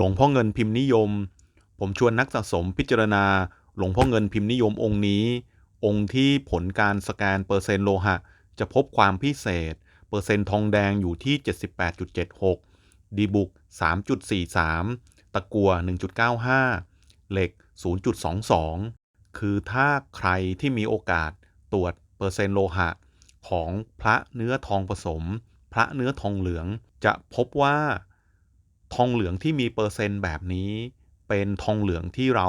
หลวงพ่อเงินพิมพ์นิยม ผมชวนนักสะสมพิจารณา หลวงพ่อเงินพิมพ์นิยมองค์นี้ องค์ที่ผลการสแกนเปอร์เซ็นต์โลหะ จะพบความพิเศษ เปอร์เซ็นต์ทองแดงอยู่ที่ 78.76 ดีบุก 3.43 ตะกัว 1.95 เหล็ก 0.22 คือถ้าใครที่มีโอกาสตรวจเปอร์เซ็นต์โลหะ ของพระเนื้อทองผสม พระเนื้อทองเหลืองจะพบว่า ทองเหลืองที่มีเปอร์เซ็นต์แบบนี้ เป็นทองเหลืองที่เรา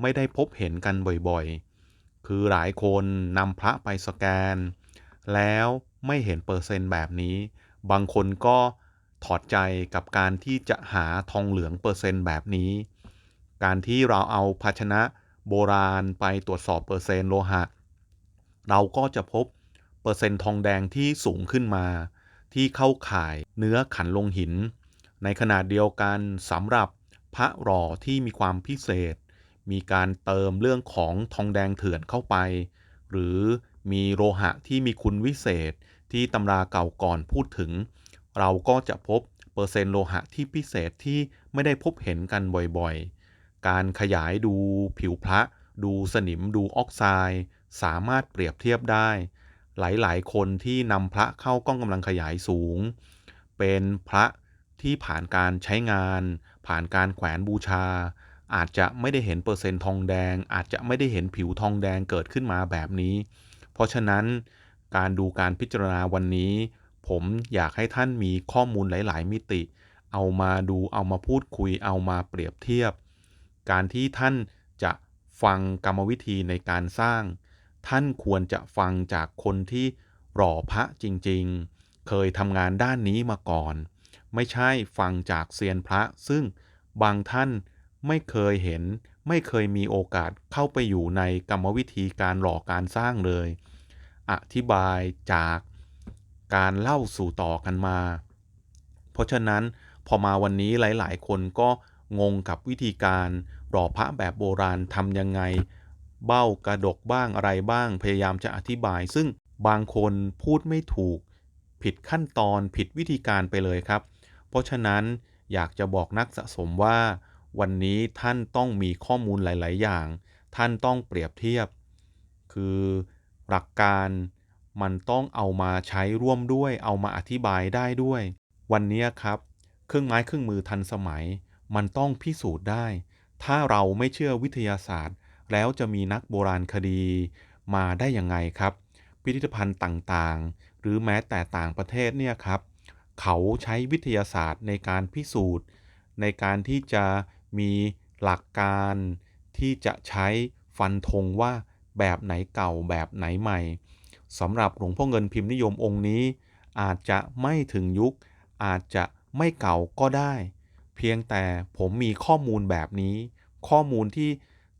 ไม่ได้พบเห็นกันบ่อยๆ คือหลายคนนำพระไปสแกน แล้วไม่เห็นเปอร์เซ็นต์แบบนี้ บางคนก็ถอดใจกับการที่จะหาทองเหลืองเปอร์เซ็นต์แบบนี้ การที่เราเอาภาชนะโบราณไปตรวจสอบเปอร์เซ็นต์โลหะ เราก็จะพบเปอร์เซ็นต์ทองแดงที่สูงขึ้นมา ที่เข้าข่ายเนื้อขันลงหิน ในขณะเดียวกันสำหรับพระหล่อที่มีความพิเศษ มีการเติมเรื่องของทองแดงเถื่อนเข้าไป หรือมีโลหะที่มีคุณวิเศษที่ตำราเก่าก่อนพูดถึง เราก็จะพบเปอร์เซ็นต์โลหะที่พิเศษที่ไม่ได้พบเห็นกันบ่อยๆ การขยายดูผิวพระ ดูสนิมดูออกไซด์สามารถเปรียบเทียบได้ หลายๆ คนที่นำพระเข้ากล้องกำลังขยายสูง เป็นพระ ที่ผ่านการใช้งาน ผ่านการแขวนบูชา อาจจะไม่ได้เห็นเปอร์เซ็นต์ทองแดง อาจจะไม่ได้เห็นผิวทองแดงเกิดขึ้นมาแบบนี้ เพราะฉะนั้นการดูการพิจารณาวันนี้ ผมอยากให้ท่านมีข้อมูลหลาย ๆ มิติ เอามาดูเอามาพูดคุยเอามาเปรียบเทียบ การที่ท่านจะฟังกรรมวิธีในการสร้าง ท่านควรจะฟังจากคนที่หล่อพระจริง ๆ เคยทำงานด้านนี้มาก่อน ไม่ใช่ฟังจากเซียนพระ ซึ่งบางท่านไม่เคยเห็น ไม่เคยมีโอกาสเข้าไปอยู่ในกรรมวิธีการหล่อการสร้างเลย อธิบายจากการเล่าสู่ต่อกันมา เพราะฉะนั้นพอมาวันนี้หลาย ๆ คนก็งงกับวิธีการหล่อพระแบบโบราณทำยังไง เบ้ากระดกบ้างอะไรบ้างพยายามจะอธิบาย ซึ่งบางคนพูดไม่ถูก ผิดขั้นตอนผิดวิธีการไปเลยครับ เพราะฉะนั้นอยากจะบอกนักสะสมว่า วันนี้ท่านต้องมีข้อมูลหลาย ๆ อย่าง ท่านต้องเปรียบเทียบ คือหลักการมันต้องเอามาใช้ร่วมด้วย เอามาอธิบายได้ด้วย วันนี้ครับ เครื่องไม้เครื่องมือทันสมัย มันต้องพิสูจน์ได้ ถ้าเราไม่เชื่อวิทยาศาสตร์ แล้วจะมีนักโบราณคดีมาได้ยังไงครับ พิพิธภัณฑ์ต่างๆ หรือแม้แต่ต่างประเทศเนี่ยครับ เขาใช้วิทยาศาสตร์ในการพิสูจน์ ในการที่จะมีหลักการที่จะใช้ฟันธงว่าแบบไหนเก่าแบบไหนใหม่สำหรับหลวงพ่อเงินพิมพ์นิยมองค์นี้ อาจจะไม่ถึงยุค อาจจะไม่เก่าก็ได้ เพียงแต่ผมมีข้อมูลแบบนี้ ข้อมูลที่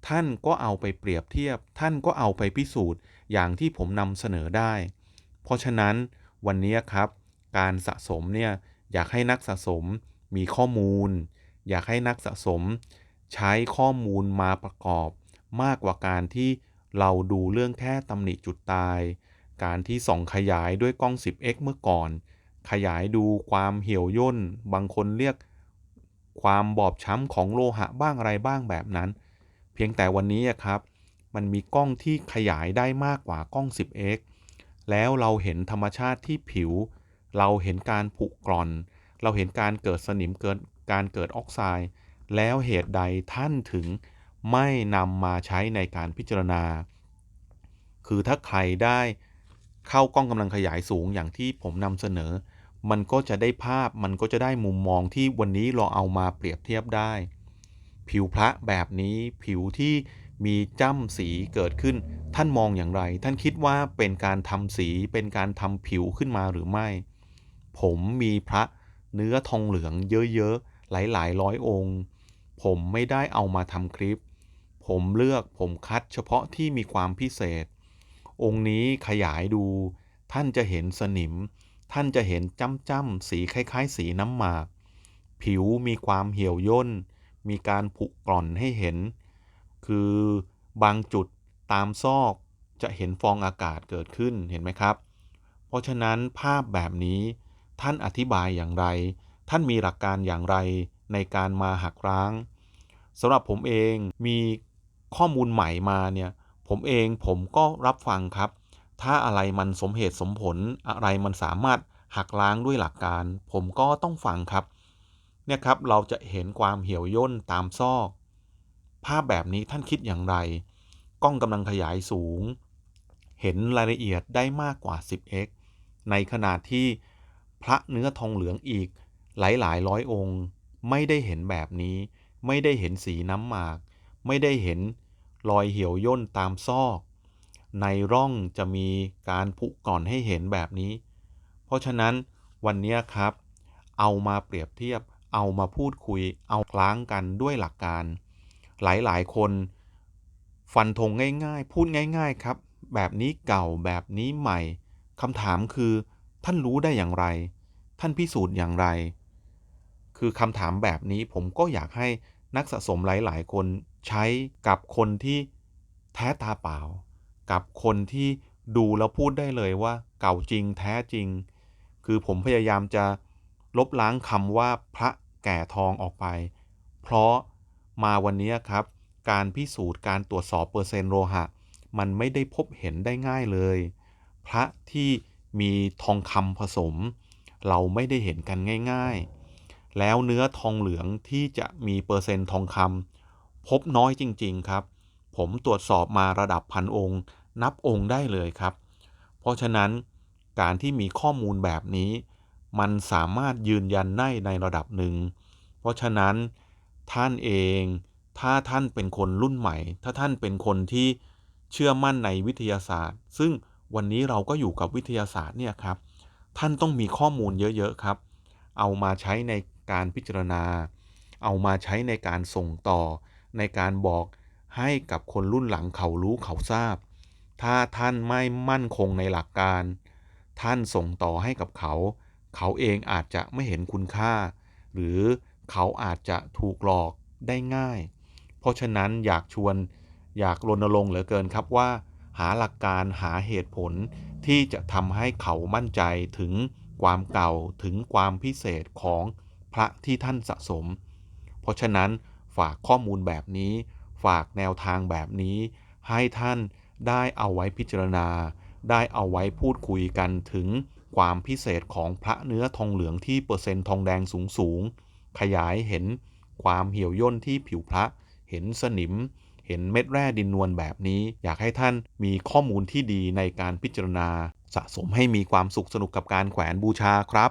ท่านก็เอาไปเปรียบเทียบ ท่านก็เอาไปพิสูจน์ อย่างที่ผมนำเสนอได้ เพราะฉะนั้นวันนี้ครับ การสะสมเนี่ยอยากให้นักสะสมมีข้อมูล อยากให้นักสะสมใช้ข้อมูลมาประกอบ มากกว่าการที่เราดูเรื่องแค่ตำหนิจุดตาย การที่ส่องขยายด้วยกล้อง 10x เมื่อก่อน ขยายดูความเหี่ยวย่น บางคนเรียกความบอบช้ำของโลหะบ้างอะไรบ้างแบบนั้น เพียงแต่วันนี้ครับมันมีกล้องที่ขยายได้มากกว่ากล้อง 10x แล้วเราเห็นธรรมชาติที่ผิว เราเห็นการผุกร่อน เราเห็นการเกิดสนิมเกิดการเกิดออกไซด์ แล้วเหตุใดท่านถึงไม่นำมาใช้ในการพิจารณา คือถ้าใครได้เข้ากล้องกำลังขยายสูงอย่างที่ผมนำเสนอ มันก็จะได้ภาพมันก็จะได้มุมมองที่วันนี้เราเอามาเปรียบเทียบได้ ผิวพระแบบนี้ผิวที่มีจ้ำสีเกิดขึ้น ท่านมองอย่างไร ท่านคิดว่าเป็นการทำสีเป็นการทำผิวขึ้นมาหรือไม่ ผมมีพระเนื้อทองเหลืองเยอะๆ หลายๆ ร้อยองค์ ผมไม่ได้เอามาทำคลิป ผมเลือกผมคัดเฉพาะที่มีความพิเศษ องค์นี้ขยายดู ท่านจะเห็นสนิม ท่านจะเห็นจ้ำๆสีคล้ายๆ สีน้ำหมาก ผิวมีความเหี่ยวย่น มีการผุกร่อนให้เห็น คือบางจุดตามซอกจะเห็นฟองอากาศเกิดขึ้นเห็นไหมครับ เพราะฉะนั้นภาพแบบนี้ ท่านอธิบายอย่างไร ท่านมีหลักการอย่างไรในการมาหักล้างสำหรับผมเองมีข้อมูลใหม่มาเนี่ยผมเองผมก็รับฟังครับ ถ้าอะไรมันสมเหตุสมผลอะไรมันสามารถหักล้างด้วยหลักการ ผมก็ต้องฟังครับเนี่ยครับเราจะเห็นความเหี่ยวย่นตามซอก ภาพแบบนี้ท่านคิดอย่างไร กล้องกำลังขยายสูง เห็นรายละเอียดได้มากกว่า 10x ในขณะที่ พระเนื้อทองเหลืองอีกหลายหลายร้อยองค์ ไม่ได้เห็นแบบนี้ ไม่ได้เห็นสีน้ำหมาก ไม่ได้เห็นรอยเหี่ยวย่นตามซอก ในร่องจะมีการผุก่อนให้เห็นแบบนี้ เพราะฉะนั้นวันนี้ครับ เอามาเปรียบเทียบ เอามาพูดคุย เอาล้างกันด้วยหลักการ หลายๆ คนฟันธงง่าย ๆ พูดง่าย ๆ ครับ แบบนี้เก่าแบบนี้ใหม่คำถามคือ ท่านรู้ได้อย่างไร ท่านพิสูจน์อย่างไร คือคำถามแบบนี้ผมก็อยากให้นักสะสมหลาย ๆ คนใช้กับคนที่แท้ตาเปล่า กับคนที่ดูแล้วพูดได้เลยว่า เก่าจริงแท้จริง คือผมพยายามจะลบล้างคำว่าพระแก่ทองออกไป เพราะมาวันนี้ครับ การพิสูจน์การตรวจสอบเปอร์เซ็นต์โลหะ มันไม่ได้พบเห็นได้ง่ายเลย พระที่ มีทองคำผสม เราไม่ได้เห็นกันง่ายๆ แล้วเนื้อทองเหลืองที่จะมีเปอร์เซ็นต์ทองคำพบน้อยจริงๆครับ ผมตรวจสอบมาระดับพันองค์ นับองค์ได้เลยครับ เพราะฉะนั้นการที่มีข้อมูลแบบนี้ มันสามารถยืนยันได้ในระดับหนึ่ง เพราะฉะนั้นท่านเองถ้าท่านเป็นคนรุ่นใหม่ ถ้าท่านเป็นคนที่เชื่อมั่นในวิทยาศาสตร์ ซึ่ง วันนี้เราก็อยู่กับวิทยาศาสตร์เนี่ยครับ ท่านต้องมีข้อมูลเยอะๆครับ เอามาใช้ในการพิจารณา เอามาใช้ในการส่งต่อ ในการบอกให้กับคนรุ่นหลังเขารู้เขาทราบ ถ้าท่านไม่มั่นคงในหลักการ ท่านส่งต่อให้กับเขา เขาเองอาจจะไม่เห็นคุณค่า หรือเขาอาจจะถูกหลอกได้ง่าย เพราะฉะนั้นอยากชวนอยากรณรงค์เหลือเกินครับว่า หาหลักการหาเหตุผลที่จะทำให้เขามั่นใจถึงความเก่าถึงความพิเศษของพระที่ท่านสะสม เพราะฉะนั้นฝากข้อมูลแบบนี้ ฝากแนวทางแบบนี้ ให้ท่านได้เอาไว้พิจารณา ได้เอาไว้พูดคุยกันถึงความพิเศษของพระเนื้อทองเหลืองที่เปอร์เซ็นต์ทองแดงสูงๆขยายเห็นความเหี่ยวย่นที่ผิวพระ เห็นสนิม เห็นเม็ดแร่ดินนวลแบบนี้ อยากให้ท่านมีข้อมูลที่ดีในการพิจารณา สะสมให้มีความสุขสนุกกับการแขวนบูชาครับ